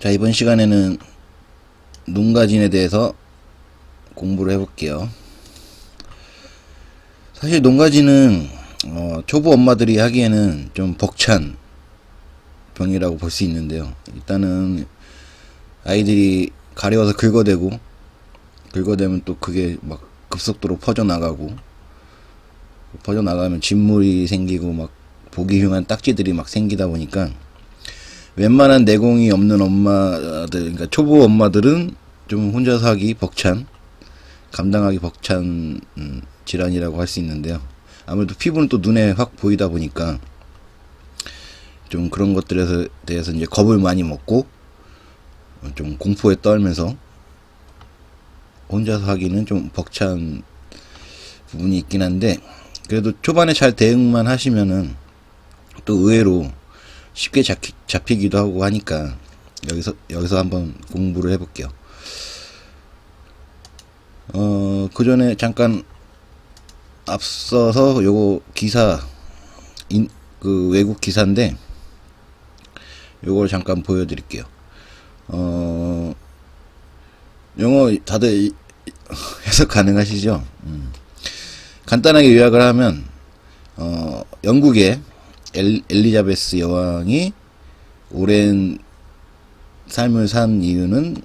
자, 이번 시간에는 농가진에 대해서 공부를 해볼게요. 사실 농가진은 어, 초보 엄마들이 하기에는 좀 벅찬 병이라고 볼 수 있는데요. 일단은 아이들이 가려워서 긁어대고 긁어대면 또 그게 막 급속도로 퍼져나가고 퍼져나가면 진물이 생기고 막 보기 흉한 딱지들이 막 생기다 보니까 웬만한 내공이 없는 엄마들, 그러니까 초보 엄마들은 좀 혼자 서 하기 벅찬, 감당하기 벅찬 음, 질환이라고 할 수 있는데요. 아무래도 피부는 또 눈에 확 보이다 보니까 좀 그런 것들에 대해서 이제 겁을 많이 먹고 어, 좀 공포에 떨면서 혼자서 하기는 좀 벅찬 부분이 있긴 한데 그래도 초반에 잘 대응만 하시면은 또 의외로 쉽게 잡히, 잡히기도 하고 하니까 여기서 여기서 한번 공부를 해볼게요. 어, 그 전에 잠깐 앞서서 요거 기사 인, 그 외국 기사인데 요걸 잠깐 보여드릴게요. 어, 영어 다들 이- 해석 가능하시죠? 음. 간단하게 요약을 하면 어, 영국의 엘, 엘리자베스 여왕이 오랜 삶을 산 이유는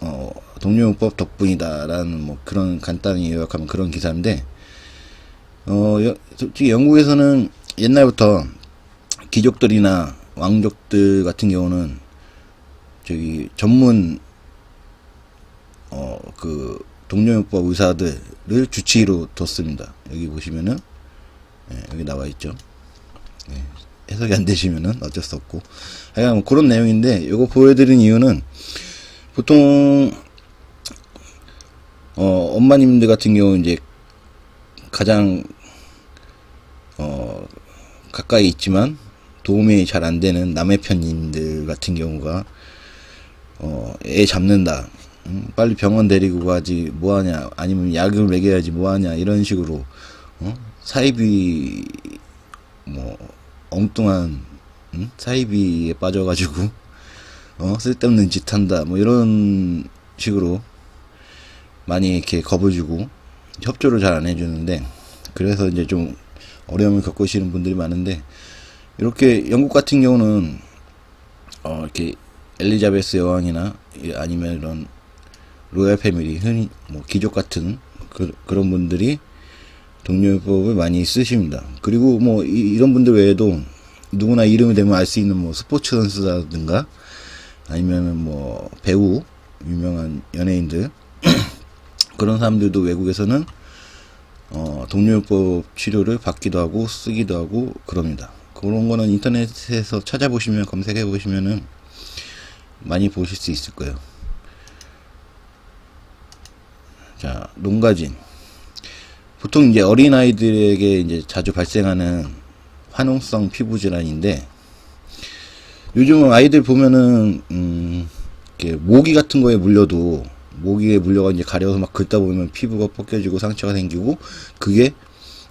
어, 동료용법 덕분이다라는 뭐 그런 간단히 요약하면 그런 기사인데 어, 여, 솔직히 영국에서는 옛날부터 귀족들이나 왕족들 같은 경우는 저기 전문 어 그 동료용법 의사들을 주치의로 뒀습니다. 여기 보시면은 예, 여기 나와 있죠. 예, 해석이 안 되시면은 어쩔 수 없고 하여간 뭐 그런 내용인데 요거 보여드린 이유는 보통 어 엄마님들 같은 경우 이제 가장 어 가까이 있지만 도움이 잘 안 되는 남의 편님들 같은 경우가 어, 애 잡는다. 음, 빨리 병원 데리고 가지 뭐하냐 아니면 약을 먹여야지 뭐하냐 이런 식으로 어? 사이비 뭐 엉뚱한 음? 사이비에 빠져가지고 어? 쓸데없는 짓 한다 뭐 이런 식으로 많이 이렇게 겁을 주고 협조를 잘 안 해주는데 그래서 이제 좀 어려움을 겪으시는 분들이 많은데 이렇게 영국 같은 경우는 어 이렇게 엘리자베스 여왕이나 이- 아니면 이런 로얄 패밀리 흔히 뭐 귀족 같은 그, 그런 분들이 동료법을 많이 쓰십니다. 그리고 뭐 이, 런 분들 외에도 누구나 이름이 되면 알 수 있는 뭐 스포츠 선수라든가 아니면은 뭐 배우 유명한 연예인들 그런 사람들도 외국에서는 어, 동료법 치료를 받기도 하고 쓰기도 하고 그럽니다. 그런 거는 인터넷에서 찾아보시면 검색해 보시면은 많이 보실 수 있을 거예요. 자, 농가진. 보통 이제 어린 아이들에게 이제 자주 발생하는 화농성 피부 질환인데, 요즘은 아이들 보면은, 음, 이렇게 모기 같은 거에 물려도, 모기에 물려가 이제 가려서 막 긁다 보면 피부가 벗겨지고 상처가 생기고, 그게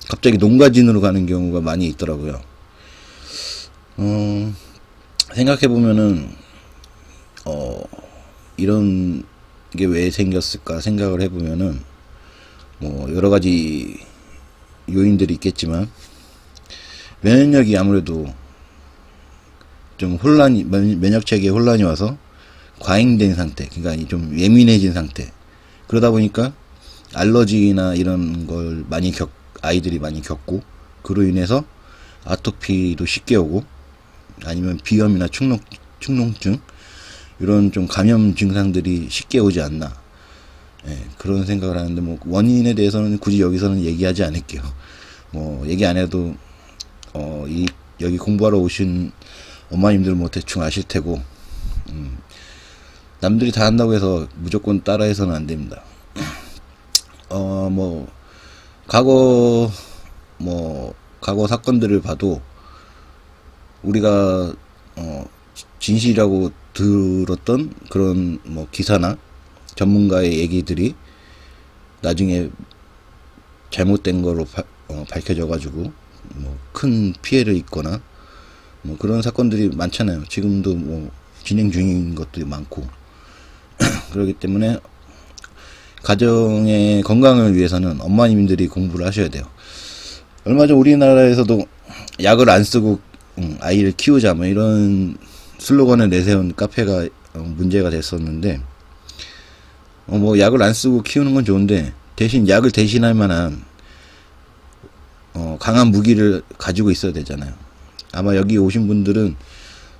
갑자기 농가진으로 가는 경우가 많이 있더라고요. 어, 생각해 보면은, 어, 이런 게 왜 생겼을까 생각을 해보면은, 뭐, 여러 가지 요인들이 있겠지만, 면역력이 아무래도 좀 혼란이, 면- 면역 체계에 혼란이 와서 과잉된 상태, 그러니까 좀 예민해진 상태. 그러다 보니까 알러지나 이런 걸 많이 겪, 아이들이 많이 겪고, 그로 인해서 아토피도 쉽게 오고, 아니면 비염이나 축농, 축농증, 이런 좀 감염 증상들이 쉽게 오지 않나. 예, 그런 생각을 하는데, 뭐, 원인에 대해서는 굳이 여기서는 얘기하지 않을게요. 뭐, 얘기 안 해도, 어, 이, 여기 공부하러 오신 엄마님들 뭐 대충 아실 테고, 음, 남들이 다 한다고 해서 무조건 따라해서는 안 됩니다. 어, 뭐, 과거, 뭐, 과거 사건들을 봐도, 우리가, 어, 진실이라고 들었던 그런 뭐 기사나 전문가의 얘기들이 나중에 잘못된 거로 바- 어, 밝혀져 가지고 뭐 큰 피해를 입거나 뭐 그런 사건들이 많잖아요. 지금도 뭐 진행 중인 것도 많고 그렇기 때문에 가정의 건강을 위해서는 엄마님들이 공부를 하셔야 돼요. 얼마 전 우리나라에서도 약을 안 쓰고 음, 아이를 키우자 뭐 이런 슬로건을 내세운 카페가 어, 문제가 됐었는데 어, 뭐 약을 안 쓰고 키우는 건 좋은데 대신 약을 대신할 만한 어, 강한 무기를 가지고 있어야 되잖아요. 아마 여기 오신 분들은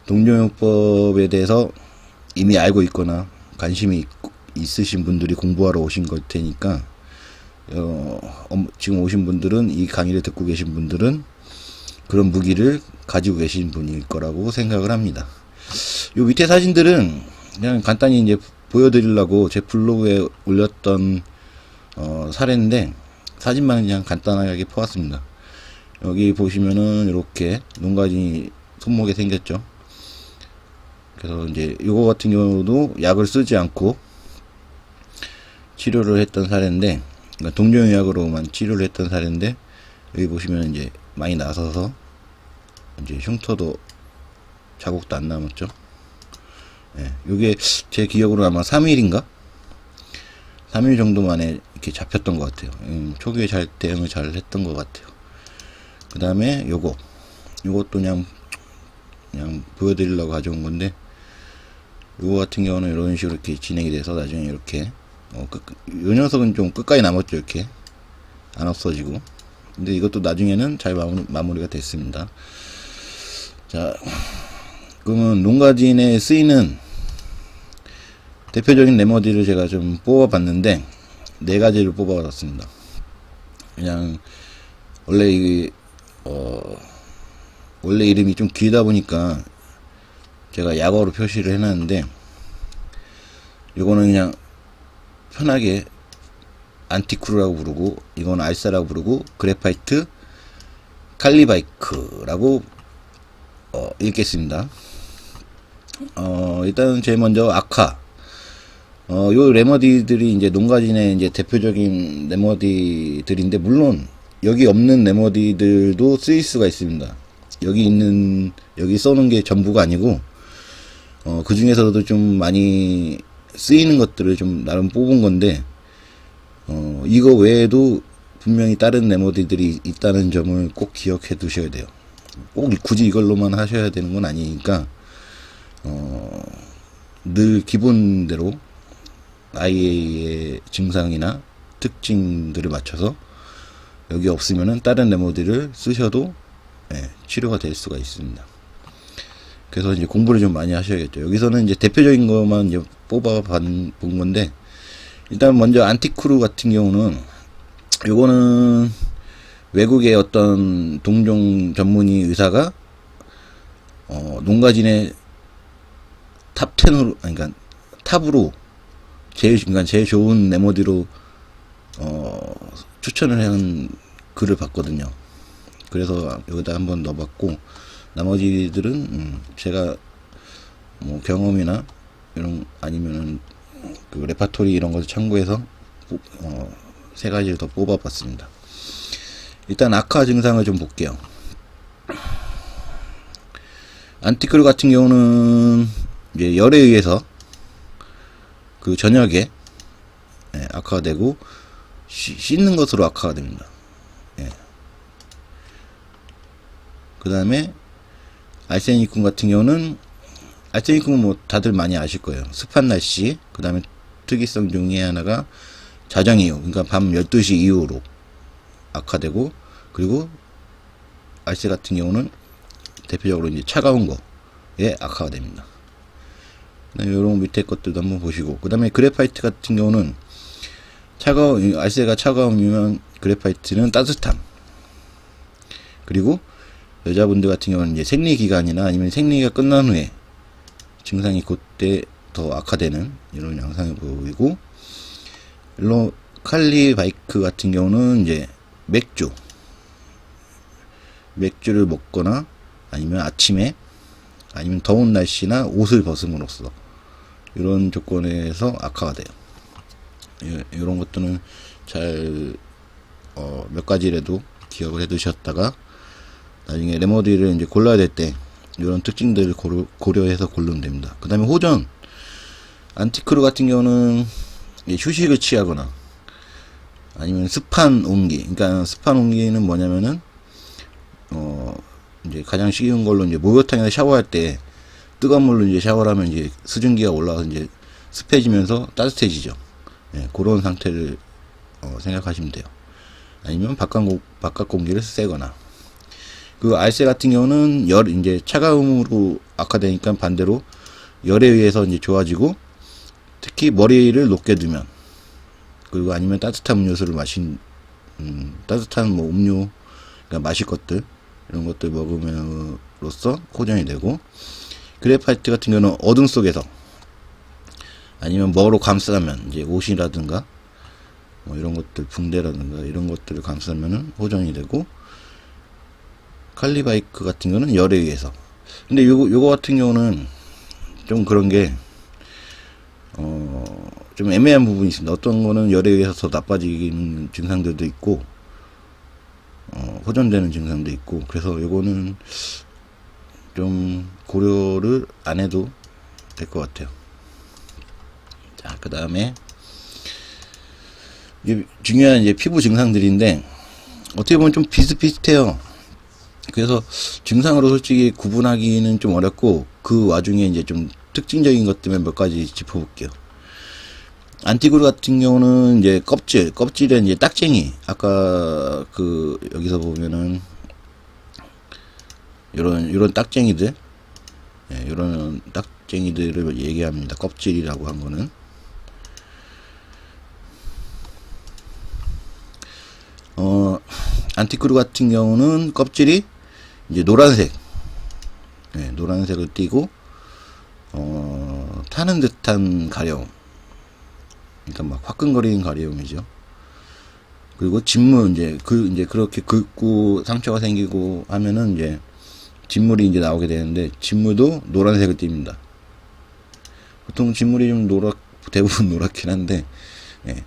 동종요법에 대해서 이미 알고 있거나 관심이 있, 있으신 분들이 공부하러 오신 걸 테니까 어, 엄- 지금 오신 분들은 이 강의를 듣고 계신 분들은 그런 무기를 가지고 계신 분일 거라고 생각을 합니다. 요 밑에 사진들은 그냥 간단히 이제 보여드리려고 제 블로그에 올렸던 어, 사례인데 사진만 그냥 간단하게 퍼왔습니다. 여기 보시면은 이렇게 농가진이 손목에 생겼죠. 그래서 이제 요거 같은 경우도 약을 쓰지 않고 치료를 했던 사례인데 그러니까 동종약으로만 치료를 했던 사례인데 여기 보시면 이제 많이 나서서 이제 흉터도 자국도 안 남았죠. 예, 요게 제 기억으로 아마 3일인가? 3일 정도 만에 이렇게 잡혔던 것 같아요. 음, 초기에 잘 대응을 잘 했던 것 같아요. 그 다음에 요거. 요것도 그냥, 그냥 보여드리려고 가져온 건데, 요거 같은 경우는 이런 식으로 이렇게 진행이 돼서 나중에 이렇게, 어, 끝, 요 녀석은 좀 끝까지 남았죠, 이렇게. 안 없어지고. 근데 이것도 나중에는 잘 마무리, 마무리가 됐습니다. 자, 그러면 농가진에 쓰이는 대표적인 레머디를 제가 좀 뽑아봤는데 네 가지를 뽑아봤습니다. 그냥 원래 이 어, 원래 이름이 좀 길다 보니까 제가 약어로 표시를 해놨는데 이거는 그냥 편하게 안티크루라고 부르고 이건 알사라고 부르고 그래파이트 칼리바이크라고 어, 읽겠습니다. 어, 일단 제일 먼저 아카. 어, 요 레머디들이 이제 농가진의 이제 대표적인 레머디들인데, 물론, 여기 없는 레머디들도 쓰일 수가 있습니다. 여기 있는, 여기 써놓은 게 전부가 아니고, 어, 그 중에서도 좀 많이 쓰이는 것들을 좀 나름 뽑은 건데, 어, 이거 외에도 분명히 다른 레머디들이 있다는 점을 꼭 기억해 두셔야 돼요. 꼭 굳이 이걸로만 하셔야 되는 건 아니니까, 어, 늘 기본대로 아이의 증상이나 특징들을 맞춰서 여기 없으면은 다른 레모디를 쓰셔도 예, 치료가 될 수가 있습니다. 그래서 이제 공부를 좀 많이 하셔야겠죠. 여기서는 이제 대표적인 것만 이제 뽑아 본 건데 일단 먼저 안티크루 같은 경우는 요거는 외국의 어떤 동종 전문의 의사가 어, 농가진의 탑 10으로, 아니, 그러니까 탑으로 제일, 그러니까 제일 좋은 메모디로 어, 추천을 한 글을 봤거든요. 그래서 여기다 한번 넣어봤고, 나머지들은, 음, 제가 뭐 경험이나 이런, 아니면은 그 레파토리 이런 것을 참고해서, 뽑- 어, 세 가지를 더 뽑아봤습니다. 일단 아카 증상을 좀 볼게요. 안티클 같은 경우는 이제 열에 의해서 그 저녁에 예, 악화가 되고 씻- 씻는 것으로 악화가 됩니다. 그 다음에 알세니쿰 같은 경우는 알세니쿰은 뭐 다들 많이 아실 거예요. 습한 날씨 그 다음에 특이성 중에 하나가 자정 이후 그러니까 밤 12시 이후로 악화되고 그리고 알세 같은 경우는 대표적으로 이제 차가운 거에 악화가 됩니다. 이런 밑에 것들도 한번 보시고. 그 다음에 그래파이트 같은 경우는 차가워 알세가 차가우면 그래파이트는 따뜻함. 그리고 여자분들 같은 경우는 이제 생리 기간이나 아니면 생리가 끝난 후에 증상이 그때 더 악화되는 이런 양상을 보이고 일로 칼리 바이크 같은 경우는 이제 맥주. 맥주를 먹거나 아니면 아침에 아니면 더운 날씨나 옷을 벗음으로써 이런 조건에서 악화가 돼요. 예, 이런 것들은 잘, 어, 몇 가지라도 기억을 해 두셨다가 나중에 레모디를 이제 골라야 될 때 이런 특징들을 고려, 고려해서 고르면 됩니다. 그 다음에 호전. 안티크루 같은 경우는 이 휴식을 취하거나 아니면 습한 온기. 그러니까 습한 온기는 뭐냐면은 어 이제 가장 쉬운 걸로 이제 목욕탕에서 샤워할 때 뜨거운 물로 이제 샤워를 하면 이제 수증기가 올라가서 이제 습해지면서 따뜻해지죠. 예, 그런 상태를 어, 생각하시면 돼요. 아니면 바깥, 공, 바깥 공기를 쐬거나. 그 알세 같은 경우는 열, 이제 차가움으로 악화되니까 반대로 열에 의해서 이제 좋아지고 특히 머리를 높게 두면 그리고 아니면 따뜻한 음료수를 마신, 음, 따뜻한 뭐 음료, 그러니까 마실 것들, 이런 것들 먹으면으로써 호전이 되고 그래파이트 같은 경우는 어둠 속에서 아니면 뭐로 감싸면 이제 옷이라든가 뭐 이런 것들 붕대라든가 이런 것들을 감싸면은 호전이 되고 칼리바이크 같은 경우는 열에 의해서 근데 요거 요거 같은 경우는 좀 그런 게 어, 좀 애매한 부분이 있습니다. 어떤 거는 열에 의해서 더 나빠지는 증상들도 있고, 어, 호전되는 증상도 있고, 그래서 요거는 좀 고려를 안 해도 될 것 같아요. 자, 그 다음에, 중요한 이제 피부 증상들인데, 어떻게 보면 좀 비슷비슷해요. 그래서 증상으로 솔직히 구분하기는 좀 어렵고, 그 와중에 이제 좀 특징적인 것 때문에 몇 가지 짚어볼게요. 안티그루 같은 경우는 이제 껍질, 껍질에 이제 딱쟁이. 아까 그, 여기서 보면은, 요런, 요런 딱쟁이들. 예, 요런 딱쟁이들을 얘기합니다. 껍질이라고 한 거는. 어, 안티크루 같은 경우는 껍질이 이제 노란색, 예, 노란색을 띠고, 어, 타는 듯한 가려움. 그러니까 막 화끈거리는 가려움이죠. 그리고 진물, 이제, 그, 이제 그렇게 긁고 상처가 생기고 하면은 이제 진물이 이제 나오게 되는데, 진물도 노란색을 띱니다. 보통 진물이 좀 노랗, 대부분 노랗긴 한데, 예.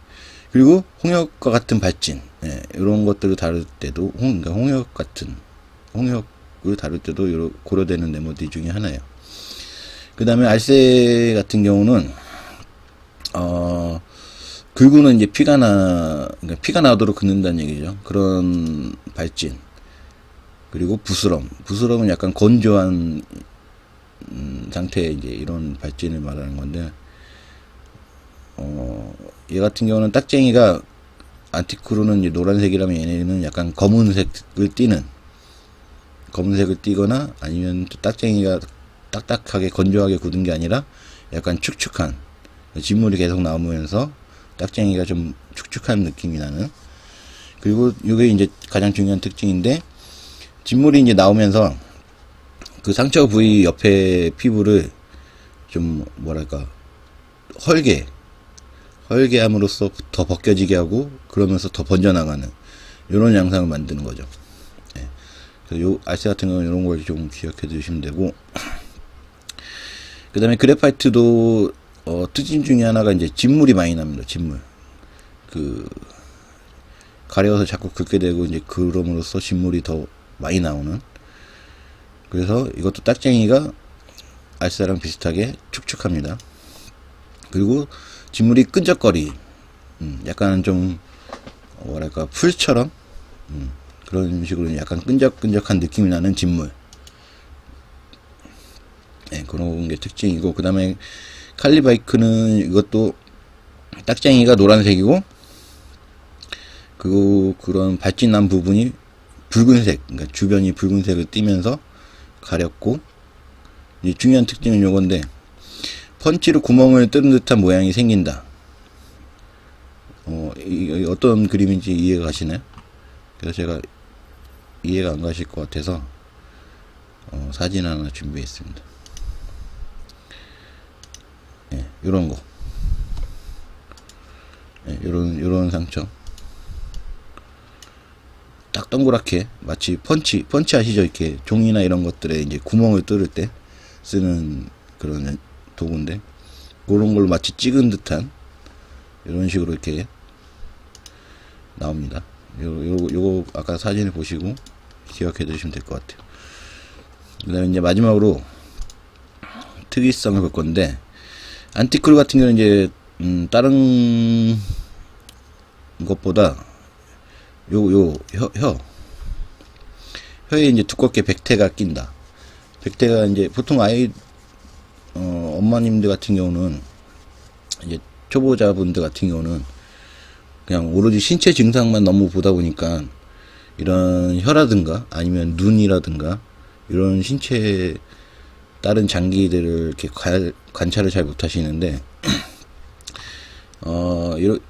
그리고 홍역과 같은 발진, 예, 이런 것들을 다룰 때도, 홍, 그러니까 홍역 같은, 홍역을 다룰 때도 고려되는 네모들 중에 하나예요. 그 다음에 알세 같은 경우는, 어, 긁고는 이제 피가 나, 그러니까 피가 나도록 긁는다는 얘기죠. 그런 발진. 그리고 부스럼. 부스럼은 약간 건조한, 음, 상태의 이제 이런 발진을 말하는 건데, 어, 얘 같은 경우는 딱쟁이가 안티크루는 이제 노란색이라면 얘네는 약간 검은색을 띠는 검은색을 띠거나 아니면 또 딱쟁이가 딱딱하게 건조하게 굳은 게 아니라 약간 축축한 진물이 계속 나오면서 딱쟁이가 좀 축축한 느낌이 나는 그리고 이게 이제 가장 중요한 특징인데 진물이 이제 나오면서 그 상처 부위 옆에 피부를 좀 뭐랄까 헐게 헐게 함으로써 더 벗겨지게 하고 그러면서 더 번져나가는 이런 양상을 만드는 거죠. 예. 그래서 요 알세 같은 경우는 이런 걸 좀 기억해 두시면 되고 그 다음에 그래파이트도 어, 특징 중에 하나가 이제 진물이 많이 납니다. 진물. 그 가려워서 자꾸 긁게 되고 이제 그럼으로써 진물이 더 많이 나오는. 그래서 이것도 딱쟁이가 알사랑 비슷하게 축축합니다. 그리고 진물이 끈적거리, 음, 약간 좀 뭐랄까 풀처럼 음, 그런 식으로 약간 끈적끈적한 느낌이 나는 진물. 네, 그런 게 특징이고 그 다음에 칼리바이크는 이것도 딱쟁이가 노란색이고 그리고 그런 발진 난 부분이 붉은색 그러니까 주변이 붉은색을 띠면서 가렸고 이제 중요한 특징은 요건데 펀치로 구멍을 뚫은 듯한 모양이 생긴다 어, 이, 이 어떤 그림인지 이해가 가시나요? 그래서 제가 이해가 안 가실 것 같아서 어, 사진 하나 준비했습니다 예, 요런 거. 예, 요런, 요런 상처. 딱 동그랗게, 마치 펀치, 펀치 아시죠? 이렇게 종이나 이런 것들에 이제 구멍을 뚫을 때 쓰는 그런 도구인데, 그런 걸로 마치 찍은 듯한, 이런 식으로 이렇게 나옵니다. 요, 요, 요거 아까 사진을 보시고 기억해 두시면 될 것 같아요. 그 다음에 이제 마지막으로 특이성을 볼 건데, 안티크루 같은 경우는 이제, 음, 다른 것보다, 요, 요, 혀, 혀. 혀에 이제 두껍게 백태가 낀다. 백태가 이제 보통 아이, 어, 엄마님들 같은 경우는, 이제 초보자분들 같은 경우는, 그냥 오로지 신체 증상만 너무 보다 보니까, 이런 혀라든가, 아니면 눈이라든가, 이런 신체 다른 장기들을 이렇게 관, 관찰을 잘 못하시는데 어 이런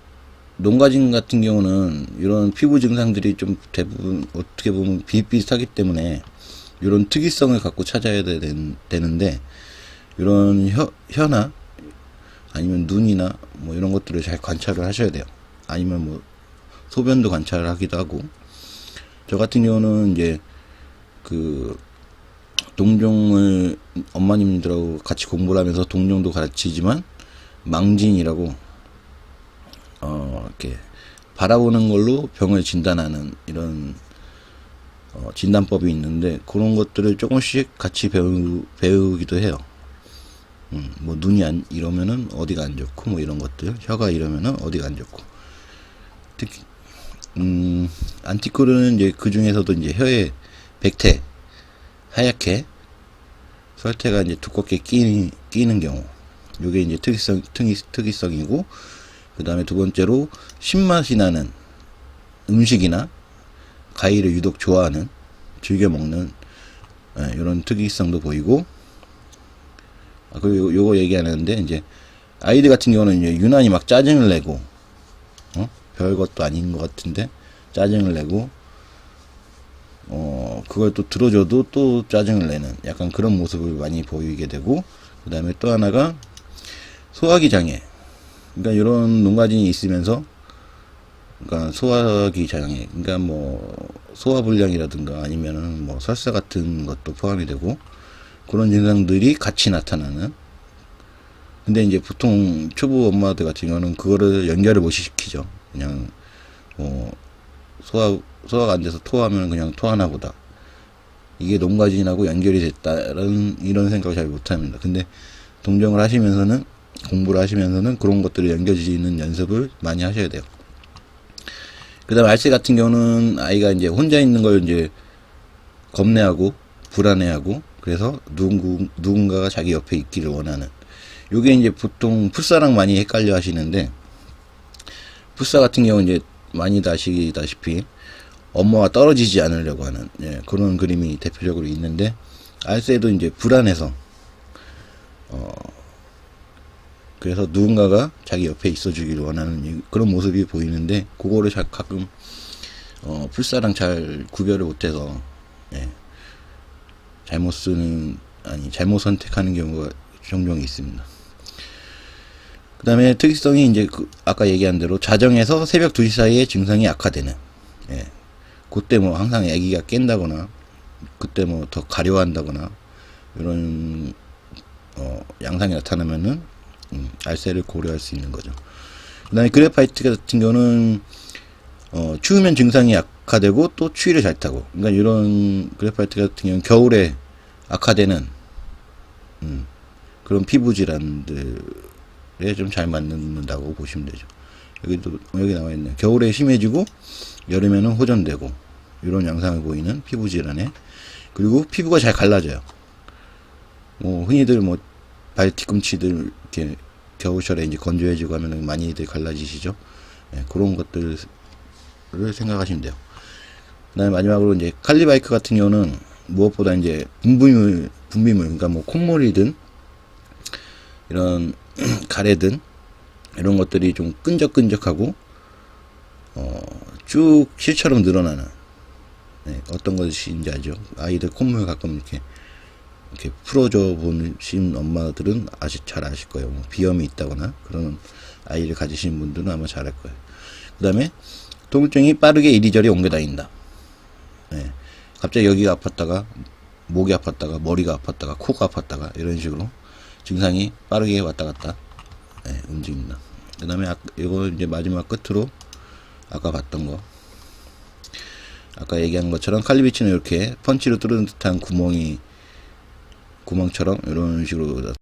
농가진 같은 경우는 이런 피부 증상들이 좀 대부분 어떻게 보면 비슷비슷하기 때문에 이런 특이성을 갖고 찾아야 되, 되는데 이런 혀, 혀나 아니면 눈이나 뭐 이런 것들을 잘 관찰을 하셔야 돼요. 아니면 뭐 소변도 관찰을 하기도 하고 저 같은 경우는 이제 그 동종을 엄마님들하고 같이 공부를 하면서 동종도 가르치지만 망진이라고 어 이렇게 바라보는 걸로 병을 진단하는 이런 어 진단법이 있는데 그런 것들을 조금씩 같이 배우 배우기도 해요. 음, 뭐 눈이 안 이러면은 어디가 안 좋고 뭐 이런 것들 혀가 이러면은 어디가 안 좋고 특히 음 안티코르는 이제 그 중에서도 이제 혀에 백태 하얗게 설태가 이제 두껍게 끼, 끼는 경우 요게 이제 특이성 특이, 특이성이고 그 다음에 두 번째로 신맛이 나는 음식이나 과일을 유독 좋아하는 즐겨 먹는 예, 이런 특이성도 보이고 아, 그리고 요- 요거 얘기 안 했는데 이제 아이들 같은 경우는 이제 유난히 막 짜증을 내고 어? 별것도 아닌 것 같은데 짜증을 내고 어, 그걸 또 들어줘도 또 짜증을 내는 약간 그런 모습을 많이 보이게 되고, 그 다음에 또 하나가 소화기 장애. 그러니까 이런 농가진이 있으면서, 그러니까 소화기 장애. 그러니까 뭐, 소화불량이라든가 아니면은 뭐 설사 같은 것도 포함이 되고, 그런 증상들이 같이 나타나는. 근데 이제 보통 초보 엄마들 같은 경우는 그거를 연결을 못 시키죠. 그냥, 뭐, 소화 소화가 안 돼서 토하면 그냥 토하나 보다. 이게 농가진하고 연결이 됐다는 이런 생각을 잘 못합니다. 근데 동정을 하시면서는 공부를 하시면서는 그런 것들을 연결지는 연습을 많이 하셔야 돼요. 그다음 알세 같은 경우는 아이가 이제 혼자 있는 걸 이제 겁내하고 불안해하고 그래서 누구 누군가가 자기 옆에 있기를 원하는. 요게 이제 보통 풋사랑 많이 헷갈려 하시는데 풋사 같은 경우 이제 많이 다시다시피 엄마와 떨어지지 않으려고 하는 예, 그런 그림이 대표적으로 있는데 알세도 이제 불안해서 어 그래서 누군가가 자기 옆에 있어주기를 원하는 이- 그런 모습이 보이는데 그거를 자, 가끔 어 풀사랑 잘 구별을 못해서 예, 잘못 쓰는 아니 잘못 선택하는 경우가 종종 있습니다. 그 다음에 특이성이 이제 그 아까 얘기한 대로 자정에서 새벽 2시 사이에 증상이 악화되는 예. 그때 뭐 항상 아기가 깬다거나 그때 뭐 더 가려한다거나 이런 어, 양상이 나타나면은 음, 알세를 고려할 수 있는 거죠. 그다음에 그래파이트 같은 경우는 어, 추우면 증상이 악화되고 또 추위를 잘 타고 그러니까 이런 그래파이트 같은 경우는 겨울에 악화되는 음, 그런 피부 질환들에 좀 잘 맞는다고 보시면 되죠. 여기도 여기 나와 있네. 겨울에 심해지고 여름에는 호전되고 이런 양상을 보이는 피부 질환에 그리고 피부가 잘 갈라져요. 뭐 흔히들 뭐 발 뒤꿈치들 이렇게 겨울철에 이제 건조해지고 하면은 많이들 갈라지시죠. 예, 그런 것들을 생각하시면 돼요. 그다음에 마지막으로 이제 칼리바이크 같은 경우는 무엇보다 이제 분비물 분비물 그러니까 뭐 콧물이든 이런 가래든 이런 것들이 좀 끈적끈적하고 어, 쭉 실처럼 늘어나는 네, 어떤 것인지 알죠? 아이들 콧물 가끔 이렇게 이렇게 풀어줘 보신 엄마들은 아시 잘 아실 거예요. 뭐 비염이 있다거나 그런 아이를 가지신 분들은 아마 잘 알 거예요. 그 다음에 통증이 빠르게 이리저리 옮겨 다닌다. 네, 갑자기 여기가 아팠다가 목이 아팠다가 머리가 아팠다가 코가 아팠다가 이런 식으로 증상이 빠르게 왔다 갔다 네, 움직인다. 그 다음에 아, 이거 이제 마지막 끝으로 아까 봤던 거. 아까 얘기한 것처럼 칼리비치는 이렇게 펀치로 뚫는 듯한 구멍이 구멍처럼 이런 식으로